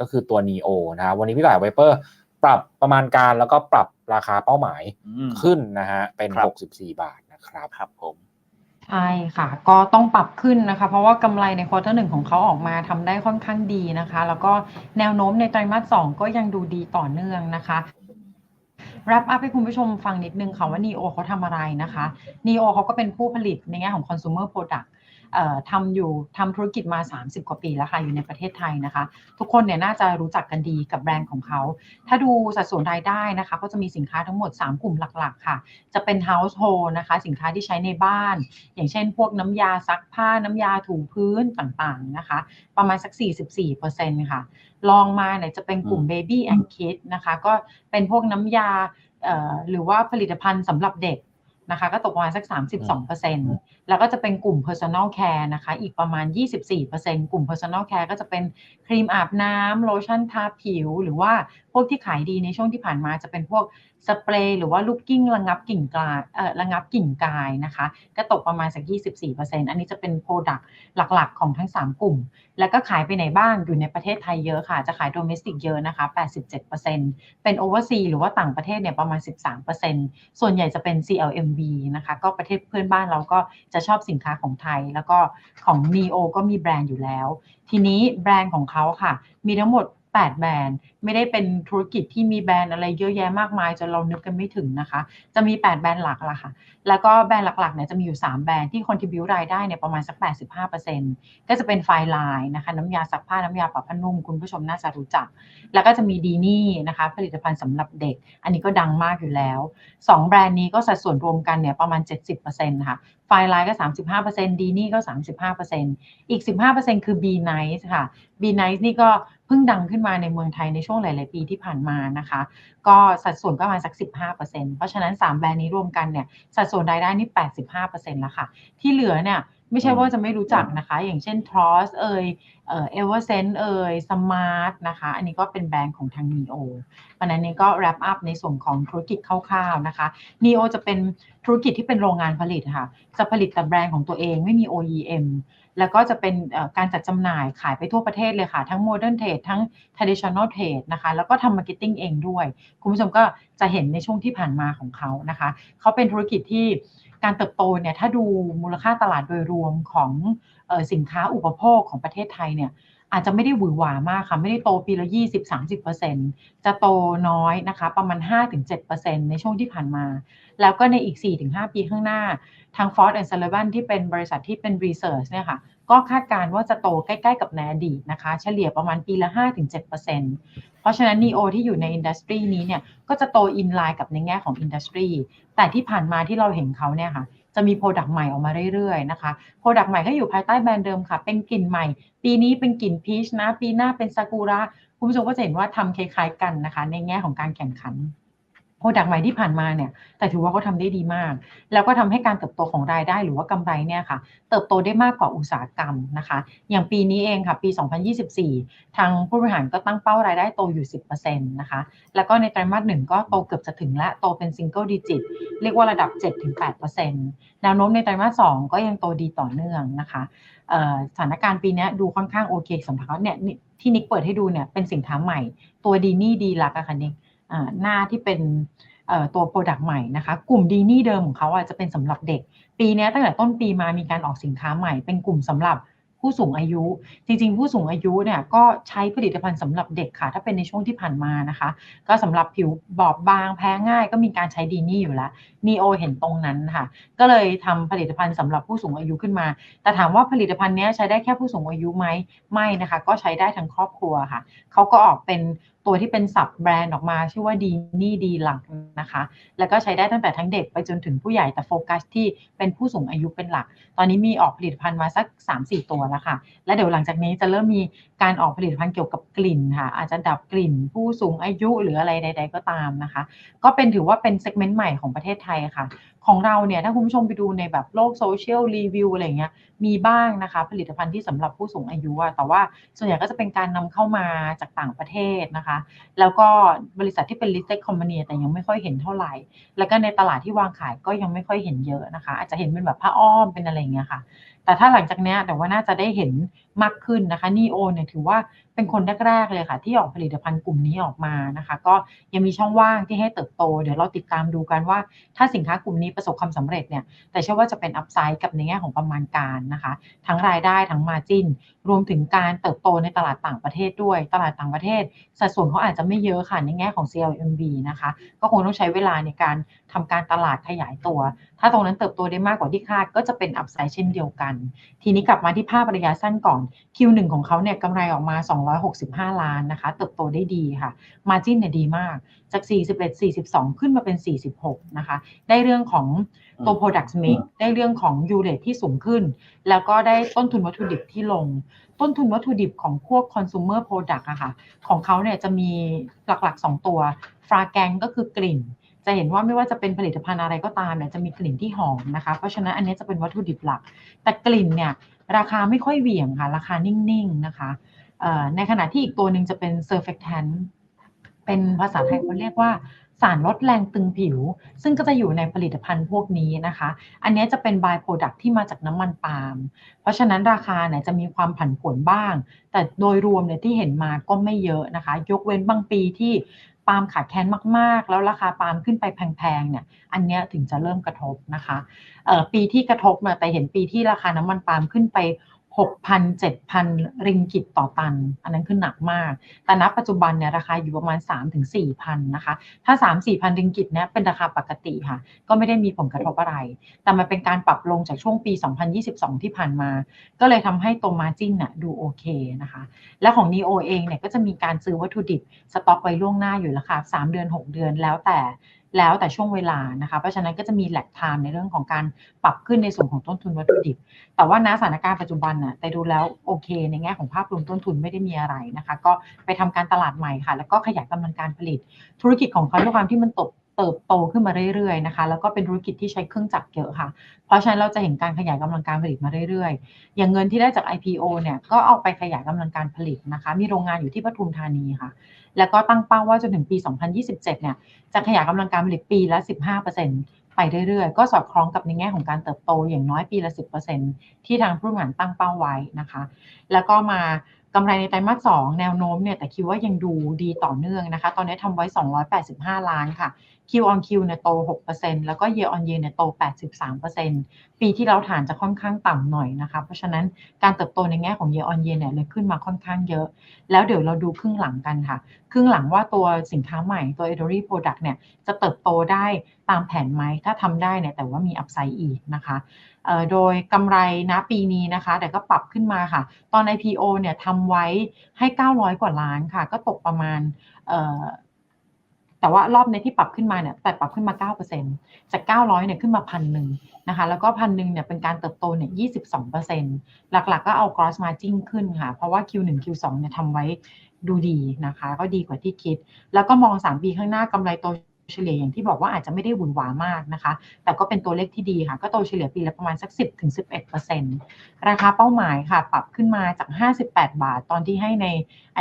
ก็คือตัว NEO นะครับวันนี้พี่บ่ายไวเปอร์ปรับประมาณการแล้วก็ปรับราคาเป้าหมายอืมขึ้นนะฮะเป็นครับ64 บาทนะครับครับผมใช่ค่ะ ก็ต้องปรับขึ้นนะคะ เพราะว่ากำไรในควอเตอร์หนึ่งของเขาออกมาทำได้ค่อนข้างดีนะคะ แล้วก็แนวโน้มในไตรมาสสองก็ยังดูดีต่อเนื่องนะคะ wrap up ให้คุณผู้ชมฟังนิดนึงค่ะว่า NEO เขาทำอะไรนะคะ NEO เขาก็เป็นผู้ผลิตในแง่ของ consumer product เอ่อ ทำอยู่ทำธุรกิจมา 30 กว่าปีแล้วค่ะอยู่ในประเทศไทยนะคะ ทุกคนเนี่ยน่าจะรู้จักกันดีกับแบรนด์ของเขา ถ้าดูสัดส่วนรายได้นะคะ ก็จะมีสินค้าทั้งหมด 3 กลุ่มหลักๆ ค่ะ จะเป็น household นะคะ สินค้าที่ใช้ในบ้าน อย่างเช่น พวกน้ำยาซักผ้าน้ำยาถูพื้นต่างๆนะคะ ประมาณสัก 44%ค่ะลองมาเนี่ยจะเป็นกลุ่ม baby and kids นะคะ ก็เป็นพวกน้ำยาเอ่อหรือว่าผลิตภัณฑ์สำหรับเด็ก นะคะก็ตกประมาณสัก 32%แล้วก็จะเป็นกลุ่ม personal care นะคะอีกประมาณ 24%กลุ่ม personal care ก็จะเป็นครีมอาบน้ำโลชั่นทาผิว หรือว่าพวกที่ขายดีในช่วงที่ผ่านมาจะเป็นพวกสเปรย์หรือว่าลูกกิ้งระงับกลิ่นกายเอ่อระงับกลิ่นกายนะคะก็ตกประมาณสัก 24%อันนี้จะเป็น product หลักๆ ของทั้ง 3 กลุ่ม แล้วก็ขายไปไหนบ้างอยู่ในประเทศไทยเยอะค่ะ จะขาย domestic เยอะนะคะ 87%เป็น overseas หรือว่าต่างประเทศเนี่ยประมาณ 13%ส่วนใหญ่จะเป็น CLMV นะคะก็ประเทศเพื่อนบ้านเราก็จะชอบสินค้าของไทย แล้วก็ของ NEO ก็มีแบรนด์อยู่แล้ว ทีนี้แบรนด์ของเขาค่ะ มีทั้งหมด 8 แบรนด์ ไม่ได้เป็นธุรกิจที่มีแบรนด์อะไรเยอะแยะมากมายจนเรานึกกันไม่ถึงนะคะ จะมี 8 แบรนด์หลักละค่ะ แล้วก็แบรนด์หลักๆเนี่ยจะมีอยู่ 3 แบรนด์ที่ contribute รายได้เนี่ยประมาณสัก 85%ก็จะเป็นไฟลายนะคะน้ำยาซักผ้าน้ำยาปรับผ้านุ่มคุณผู้ชมน่าจะรู้จัก แล้วก็จะมีดีนี่นะคะผลิตภัณฑ์สำหรับเด็ก อันนี้ก็ดังมากอยู่แล้ว 2 แบรนด์นี้ก็สัดส่วนรวมกันเนี่ยประมาณ 70%ค่ะไฟลายก็ 35%ดีนี่ก็ 35%อีก 15%คือ B Nice ค่ะ B Nice นี่ก็ พิ่งดังขึ้นมาในเมืองไทยในช่วงหลาย ๆ ปีที่ผ่านมานะคะ ก็สัดส่วนก็ประมาณสัก 15%เพราะฉะนั้น 3 แบรนด์นี้รวมกันเนี่ยสัดส่วนรายได้นี่ 85%แล้วค่ะ ที่เหลือเนี่ย ไม่ใช่ว่าจะไม่รู้จักนะคะ อย่างเช่น Tross เอ่ยเอ่อ Eversense เอ่ย Smart นะคะ อันนี้ก็เป็นแบรนด์ของทาง NEO วันนั้นนี้ก็ wrap up ในส่วนของธุรกิจคร่าวๆนะคะ NEO จะเป็นธุรกิจที่เป็นโรงงานผลิตค่ะ จะผลิตแต่แบรนด์ของตัวเองไม่มี OEM แล้วก็จะเป็นเอ่อการจัดจำหน่ายขายไปทั่วประเทศเลยค่ะ ทั้ง Modern Trade ทั้ง Traditional Trade นะคะ แล้วก็ทำ Marketing เองด้วย คุณผู้ชมก็จะเห็นในช่วงที่ผ่านมาของเขานะคะ เขาเป็นธุรกิจที่ การเติบโตเนี่ยถ้าดูมูลค่าตลาดโดยรวมของออสินค้าอุปโภคของประเทศไทยเนี่ยอาจจะไม่ได้หวือหวามากค่ะ ไม่ได้โตปีละ 20-30%จะโตน้อยนะคะ ประมาณ 5-7%ในช่วงที่ผ่านมา แล้วก็ในอีก 4-5 ปีข้างหน้า ทาง Ford and Sullivan ที่เป็นบริษัทที่เป็น Research เนี่ยค่ะ ก็คาดการณ์ว่าจะโตใกล้ ๆ กับในอดีตนะคะ เฉลี่ยประมาณปีละ 5-7% เพราะฉะนั้น NEO ที่อยู่ในอินดัสทรีนี้เนี่ยก็จะโตอินไลน์กับในแง่ของอินดัสทรีแต่ที่ผ่านมาที่เราเห็นเขาเนี่ยค่ะจะมีโปรดักต์ใหม่ออกมาเรื่อยๆนะคะโปรดักต์ใหม่ก็อยู่ภายใต้แบรนด์เดิมค่ะ เป็นกลิ่นใหม่ ปีนี้เป็นกลิ่นพีชนะ ปีหน้าเป็นซากุระคุณผู้ชมก็จะเห็นว่าทำคล้ายๆกันนะคะ ในแง่ของการแข่งขัน โปรดักต์ใหม่ที่ผ่านมาเนี่ย แต่ถือว่าเขาทำได้ดีมาก แล้วก็ทำให้การเติบโตของรายได้หรือว่ากำไรเนี่ยค่ะ เติบโตได้มากกว่าอุตสาหกรรมนะคะ อย่างปีนี้เองค่ะ ปี 2024 ทางผู้บริหารก็ตั้งเป้ารายได้โตอยู่ 10%นะคะ แล้วก็ในไตรมาสหนึ่งก็โตเกือบจะถึงและ โตเป็นซิงเกิลดิจิต เรียกว่าระดับ 7-8%แนวโน้มในไตรมาส2ก็ยังโตดีต่อเนื่องนะคะสถานการณ์ปีนี้ดูค่อนข้างโอเคสำหรับเขาเนี่ยที่นิกเปิดให้ดูเนี่ยเป็นสินค้าใหม่ ตัวดีนี่ดีลักอะค่ะนิกอ่า หน้าที่เป็นตัวโปรดักต์ใหม่นะคะ กลุ่มดีนี่เดิมของเขาอะจะเป็นสำหรับเด็ก ปีนี้ตั้งแต่ต้นปีมามีการออกสินค้าใหม่ เป็นกลุ่มสำหรับผู้สูงอายุ จริง ๆ ผู้สูงอายุเนี่ยก็ใช้ผลิตภัณฑ์สำหรับเด็กค่ะ ถ้าเป็นในช่วงที่ผ่านมานะคะ ก็สำหรับผิวบอบบางแพ้ง่าย ก็มีการใช้ดีนี่อยู่แล้วนีโอเห็นตรงนั้นค่ะ ก็เลยทำผลิตภัณฑ์สำหรับผู้สูงอายุขึ้นมา แต่ถามว่าผลิตภัณฑ์นี้ใช้ได้แค่ผู้สูงอายุไหมไม่นะคะ ก็ใช้ได้ทั้งครอบครัวค่ะเขาก็ออกเป็นตัวที่เป็นสับแบรนด์ออกมา ชื่อว่าดีนี่ดีหลักนะคะ แล้วก็ใช้ได้ตั้งแต่ทั้งเด็กไปจนถึงผู้ใหญ่แต่โฟกัสที่เป็นผู้สูงอายุเป็นหลัก ตอนนี้มีออกผลิตภัณฑ์มาสัก 3-4 ตัวแล้วค่ะ และเดี๋ยวหลังจากนี้จะเริ่มมีการออกผลิตภัณฑ์เกี่ยวกับกลิ่นค่ะ อาจจะดับกลิ่นผู้สูงอายุหรืออะไรใด ๆ ก็ตามนะคะ ก็เป็นถือว่าเป็นเซกเมนต์ใหม่ของประเทศไทยค่ะของเราเนี่ยถ้าคุณผู้ชมไปดูในแบบโลกโซเชียลรีวิวอะไรเงี้ยมีบ้างนะคะ ผลิตภัณฑ์ที่สำหรับผู้สูงอายุอะแต่ว่าส่วนใหญ่ก็จะเป็นการนำเข้ามาจากต่างประเทศนะคะ แล้วก็บริษัทที่เป็น listed company แต่ยังไม่ค่อยเห็นเท่าไหร่ แล้วก็ในตลาดที่วางขายก็ยังไม่ค่อยเห็นเยอะนะคะ อาจจะเห็นเป็นแบบผ้าอ้อมเป็นอะไรเงี้ยค่ะแต่ถ้าหลังจากนี้แต่ว่าน่าจะได้เห็นมากขึ้นนะคะนีโอเนี่ยถือว่าเป็นคนแรกๆเลยค่ะ ที่ออกผลิตภัณฑ์กลุ่มนี้ออกมานะคะ ก็ยังมีช่องว่างที่ให้เติบโต เดี๋ยวเราติดตามดูกันว่า ถ้าสินค้ากลุ่มนี้ประสบความสำเร็จเนี่ยแต่เชื่อว่าจะเป็นอัพไซด์กับในแง่ของประมาณการนะคะ ทั้งรายได้ทั้งมาจินรวมถึงการเติบโตในตลาดต่างประเทศด้วย ตลาดต่างประเทศ สัดส่วนเขาอาจจะไม่เยอะค่ะในแง่ของ CLMV นะคะ ก็คงต้องใช้เวลาในการทำการตลาดขยายตัว ถ้าตรงนั้นเติบโตได้มากกว่าที่คาดก็จะเป็นอัพไซด์เช่นเดียวกันทีนี้กลับมาที่ภาพระยะสั้นก่อน Q1 ของเขาเนี่ยกำไรออกมา 265 ล้านนะคะ เติบโตได้ดีค่ะมาจินเนี่ยดีมาก จาก 41 42 ขึ้นมาเป็น 46 นะคะ ได้เรื่องของตัว product mix ได้เรื่องของ u r a t e ที่สูงขึ้น แล้วก็ได้ต้นทุนวัตถุดิบที่ลง ต้นทุนวัตถุดิบของพวก consumer product อะค่ะ ของเขาเนี่ยจะมีหลักๆ 2 ตัว ฟราแกงก็คือกลิ่น จะเห็นว่าไม่ว่าจะเป็นผลิตภัณฑ์อะไรก็ตามเนี่ยจะมีกลิ่นที่หอมนะคะ เพราะฉะนั้นอันนี้จะเป็นวัตถุดิบหลัก แต่กลิ่นเนี่ยราคาไม่ค่อยเหวี่ยงค่ะ ราคานิ่งๆนะคะในขณะที่อีกตัวหนึ่งจะเป็น surfactant เป็นภาษาไทยเขาเรียกว่าสารลดแรงตึงผิว ซึ่งก็จะอยู่ในผลิตภัณฑ์พวกนี้นะคะ อันนี้จะเป็น by product ที่มาจากน้ำมันปาล์ม เพราะฉะนั้นราคาเนี่ยจะมีความผันผวนบ้าง แต่โดยรวมเนี่ยที่เห็นมาก็ไม่เยอะนะคะ ยกเว้นบางปีที่ ปาล์มขาดแคลนมากๆ แล้วราคาปาล์มขึ้นไปแพงๆเนี่ยอันเนี้ยถึงจะเริ่มกระทบนะคะเอ่อปีที่กระทบมาแต่เห็นปีที่ราคาน้ำมันปาล์มขึ้นไป 6,000 7,000 ริงกิตต่อตัน อันนั้นคือหนักมาก แต่ณปัจจุบันเนี่ยราคาอยู่ประมาณ 3-4,000นะคะ ถ้า 3-4,000 ริงกิตเนี่ยเป็นราคาปกติค่ะ ก็ไม่ได้มีผลกระทบอะไร แต่มันเป็นการปรับลงจากช่วงปี 2022 ที่ผ่านมา ก็เลยทำให้ตัวมาจิ้นน่ะดูโอเคนะคะ และของ NEO เองเนี่ยก็จะมีการซื้อวัตถุดิบสต็อกไว้ล่วงหน้าอยู่แล้วค่ะ3เดือน 6 เดือนแล้วแต่ แล้วแต่ช่วงเวลานะคะ เพราะฉะนั้นก็จะมีแหลกไทม์ในเรื่องของการปรับขึ้นในส่วนของต้นทุนวัตถุดิบ แต่ว่าณสถานการณ์ปัจจุบันน่ะแต่ดูแล้วโอเค ในแง่ของภาพรวมต้นทุนไม่ได้มีอะไรนะคะ ก็ไปทำการตลาดใหม่ค่ะ แล้วก็ขยายกำลังการผลิต ธุรกิจของเขาด้วยความที่มันตก เติบโตขึ้นมาเรื่อยๆนะคะแล้วก็เป็นธุรกิจที่ใช้เครื่องจักรเยอะค่ะ เพราะฉะนั้นเราจะเห็นการขยายกำลังการผลิตมาเรื่อยๆ อย่างเงินที่ได้จาก IPO เนี่ยก็เอาไปขยายกำลังการผลิตนะคะมีโรงงานอยู่ที่ปทุมธานีค่ะ แล้วก็ตั้งเป้าว่าจนถึงปี 2027 เนี่ยจะขยายกำลังการผลิตปีละ 15%ไปเรื่อยๆ ก็สอดคล้องกับในแง่ของการเติบโตอย่างน้อยปีละ 10%ที่ทางผู้บริหารตั้งเป้าไว้นะคะ แล้วก็มากำไรในไตรมาส2แนวโน้มเนี่ยแต่คิดว่ายังดูดีต่อเนื่องนะคะ ตอนนี้ทำไว้ 285 ล้านค่ะ Q on Q เนี่ยโต 6%แล้วก็ Year on Year เนี่ยโต 83%ปีที่เราฐานจะค่อนข้างต่ำหน่อยนะคะ เพราะฉะนั้นการเติบโตในแง่ของ Year on Year เนี่ยเลยขึ้นมาค่อนข้างเยอะ แล้วเดี๋ยวเราดูครึ่งหลังกันค่ะ ครึ่งหลังว่าตัวสินค้าใหม่ตัว e d o r y Product เนี่ยจะเติบโตได้ตามแผนไหม ถ้าทำได้เนี่ยแต่ว่ามีอัพไซด์อีกนะคะโดยกำไรนะปีนี้นะคะ แต่ก็ปรับขึ้นมาค่ะ ตอน IPO เนี่ยทำไว้ให้ 900 กว่าล้านค่ะ ก็ตกประมาณ แต่ว่ารอบในที่ปรับขึ้นมาเนี่ยแต่ปรับขึ้นมา 9%จาก 900เนี่ยขึ้นมาพันหนึ่งนะคะแล้วก็พันหนึ่งเนี่ยเป็นการเติบโตเนี่ย22%หลักๆก็เอา gross margin ขึ้นค่ะ เพราะว่า Q1 Q2 เนี่ยทำไว้ดูดีนะคะ ก็ดีกว่าที่คิด แล้วก็มอง 3 ปีข้างหน้ากำไรโต เฉลี่ยอย่างที่บอกว่าอาจจะไม่ได้หวือหวามากนะคะ แต่ก็เป็นตัวเลขที่ดีค่ะ ก็โตเฉลี่ยปีละประมาณสัก 10-11%ราคาเป้าหมายค่ะ ปรับขึ้นมาจาก 58 บาท ตอนที่ให้ใน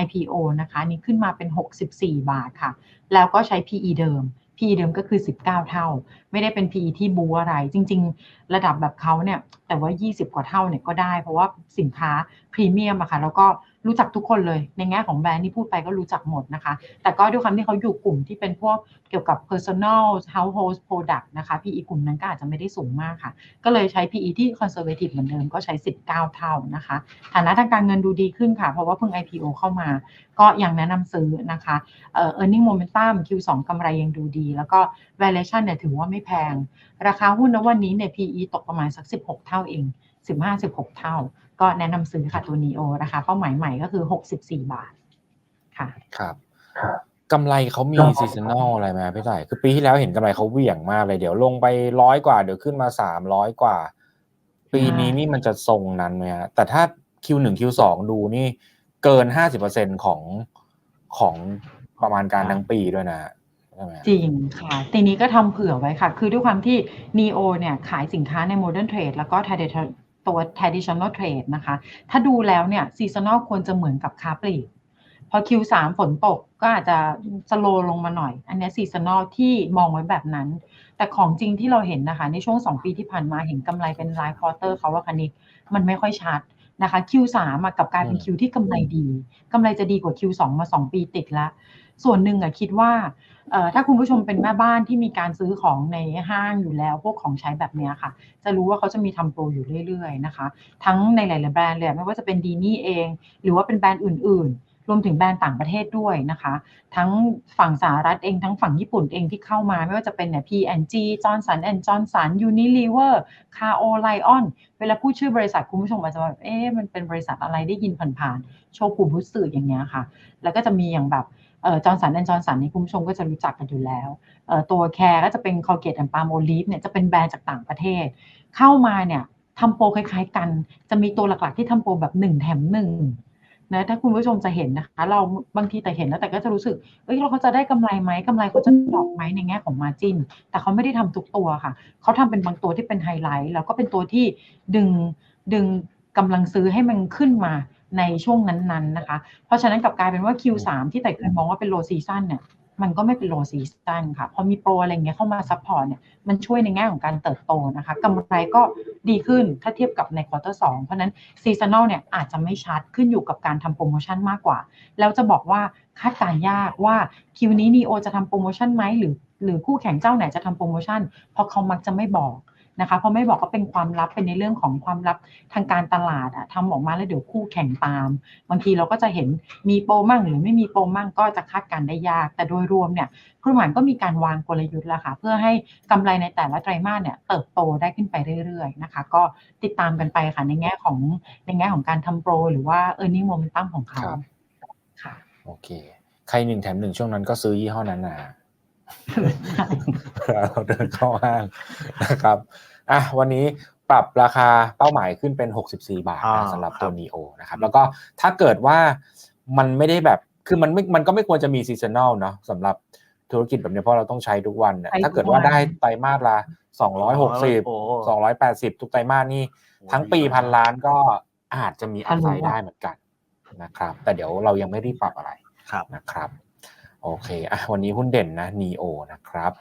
IPO นะคะ นี่ขึ้นมาเป็น 64 บาทค่ะ แล้วก็ใช้ PE เดิม PE เดิมก็คือ 19 เท่า ไม่ได้เป็น PE ที่บูอะไร จริง ๆ ระดับแบบเขาเนี่ย แต่ว่า 20 กว่าเท่าเนี่ยก็ได้ เพราะว่าสินค้าพรีเมียมอะค่ะแล้วก็รู้จักทุกคนเลย ในแง่ของแบรนด์ที่พูดไปก็รู้จักหมดนะคะ แต่ก็ด้วยความที่เขาอยู่กลุ่มที่เป็นพวกเกี่ยวกับ personal household product นะคะ PE กลุ่มนั้นก็อาจจะไม่ได้สูงมากค่ะ ก็เลยใช้ PE ที่ conservative เหมือนเดิมก็ใช้ 19 เท่านะคะ ฐานะทางการเงินดูดีขึ้นค่ะ เพราะว่าเพิ่ง IPO เข้ามา ก็ยังแนะนำซื้อนะคะเอ่อ earning momentum Q2 กำไรยังดูดี แล้วก็ valuation เนี่ยถือว่าไม่แพง ราคาหุ้นณวันนี้เนี่ย PE ตกประมาณสัก 16 เท่าเอง 15-16 เท่า ก็แนะนำซื้อค่ะตัว NEO ราคาเป้าหมายใหม่ก็คือ 64 บาทค่ะครับกำไรเขามีซีซันอลอะไรไหมพี่ต่ายคือปีที่แล้วเห็นกำไรเขาเหวี่ยงมากเลย เดี๋ยวลงไปร้อยกว่า เดี๋ยวขึ้นมาสามร้อยกว่า ปีนี้นี่มันจะทรงนั้นไหมฮะแต่ถ้า Q1 Q2 ดูนี่เกินห้าสิบเปอร์เซ็นของของประมาณการทั้งปีด้วยนะใช่ไหมจริงค่ะ ทีนี้ก็ทำเผื่อไว้ค่ะ คือด้วยความที่ NEO เนี่ยขายสินค้าใน Modern Trade แล้วก็ Tradi- ตัว Traditional Trade นะคะ ถ้าดูแล้วเนี่ย Seasonal ควรจะเหมือนกับค้าปลีก พอ Q3 ฝนตกก็อาจจะสโลลงมาหน่อย อันเนี้ซีซันอลที่มองไว้แบบนั้น แต่ของจริงที่เราเห็นนะคะ ในช่วง 2 ปีที่ผ่านมาเห็นกำไรเป็นรายควอเตอร์เขาว่าคันนี้มันไม่ค่อยชัดนะคะ Q3 อะกลับกลายเป็นอืม Q ที่กำไรดีกำไรจะดีกว่า Q2 มา 2 ปีติดแล้วส่วนหนึ่งอะคิดว่าเอ่อ ถ้าคุณผู้ชมเป็นแม่บ้านที่มีการซื้อของในห้างอยู่แล้ว พวกของใช้แบบนี้ค่ะ จะรู้ว่าเขาจะมีทำโปรอยู่เรื่อยๆนะคะ ทั้งในหลายๆแบรนด์เลยไม่ว่าจะเป็นดีนี่เอง หรือว่าเป็นแบรนด์อื่น ๆรวมถึงแบรนด์ต่างประเทศด้วยนะคะ ทั้งฝั่งสหรัฐเองทั้งฝั่งญี่ปุ่นเองที่เข้ามา ไม่ว่าจะเป็นเนี่ย P&G Johnson Johnson Unilever Kao Lion เวลาพูดชื่อบริษัทคุณผู้ชมอาจจะแบบเอ๊ะมันเป็นบริษัทอะไรได้ยินผ่านๆโชกุบุสึอย่างเงี้ยค่ะ แล้วก็จะมีอย่างแบบ จอร์นสันแอนจอร์นสันนี่คุณผู้ชมก็จะรู้จักกันอยู่แล้วตัวแคร์ก็จะเป็น Colgate and Palmolive เนี่ยจะเป็นแบรนด์จากต่างประเทศ เข้ามาเนี่ยทำโปรคล้ายๆกัน จะมีตัวหลักๆที่ทำโปรแบบหนึ่งแถมหนึ่งนะถ้าคุณผู้ชมจะเห็นนะคะ เราบางทีแต่เห็นแล้วแต่ก็จะรู้สึกเอ้ยเราเขาจะได้กำไรไหมกำไรเขาจะดอกไหมในแง่ของมาจินแต่เขาไม่ได้ทำทุกตัวค่ะ เขาทำเป็นบางตัวที่เป็นไฮไลท์แล้วก็เป็นตัวที่ดึงดึงกำลังซื้อให้มันขึ้นมา ในช่วงนั้นๆนะคะ เพราะฉะนั้นกลับกลายเป็นว่า Q3 ที่แต่เคยมองว่าเป็นโลซีซั o นเนี่ยมันก็ไม่เป็นโลซีซั o นค่ะ พอมีโปรอะไรเงี้ยเข้ามาซัพพอร์ตเนี่ยมันช่วยในแง่ของการเติบโตนะคะกำไรก็ดีขึ้นถ้าเทียบกับในควอเตอร์สเพราะฉะนั้นซีซันอลเนี่ยอาจจะไม่ชัดขึ้นอยู่กับการทำโปรโมชั่นมากกว่า แล้วจะบอกว่าคาดการณ์ยากว่าคิวนี้นีโอจะทำโปรโมชั่นไหมหรือหรือคู่แข่งเจ้าไหนจะทำโปรโมชั่น เพราะเขามักจะไม่บอก นะคะเพราะไม่บอกก็เป็นความลับเป็นในเรื่องของความลับทางการตลาดอะทำออกมาแล้วเดี๋ยวคู่แข่งตาม บางทีเราก็จะเห็นมีโปรมั่งหรือไม่มีโปรมั่งก็จะคาดการณ์ได้ยาก แต่โดยรวมเนี่ยผู้บริหารก็มีการวางกลยุทธ์แล้วค่ะเพื่อให้กำไรในแต่ละไตรมาสเนี่ยเติบโตได้ขึ้นไปเรื่อยๆนะคะก็ติดตามกันไปค่ะในแง่ของในแง่ของการทำโปร หรือว่า e a r n i n g momentum ของเขาครับค่ะโอเคใครหนึ่งแถมหนึ่งช่วงนั้นก็ซื้อยี่ห้อนั้นนะ เราเดินเข้าห้างนะครับอะวันนี้ปรับราคาเป้าหมายขึ้นเป็น 64 บาทอ่านะสำหรับครับตัว NEO นะครับ แล้วก็ถ้าเกิดว่ามันไม่ได้แบบคือมันไม่มันก็ไม่ควรจะมีซีซันแนลเนาะสำหรับธุรกิจแบบนี้เพราะเราต้องใช้ทุกวันเนี่ยใช้ทุกวันถ้าเกิดว่าได้ไตรมาสละโอ้260 280 ทุกไตรมาสนี่ ทั้งปีพันล้านก็อาจจะมีอัพไซด์ได้เหมือนกันนะครับ แต่เดี๋ยวเรายังไม่รีบปรับอะไรครับนะครับ โอเคอะวันนี้หุ้นเด่นนะ NEO นะครับ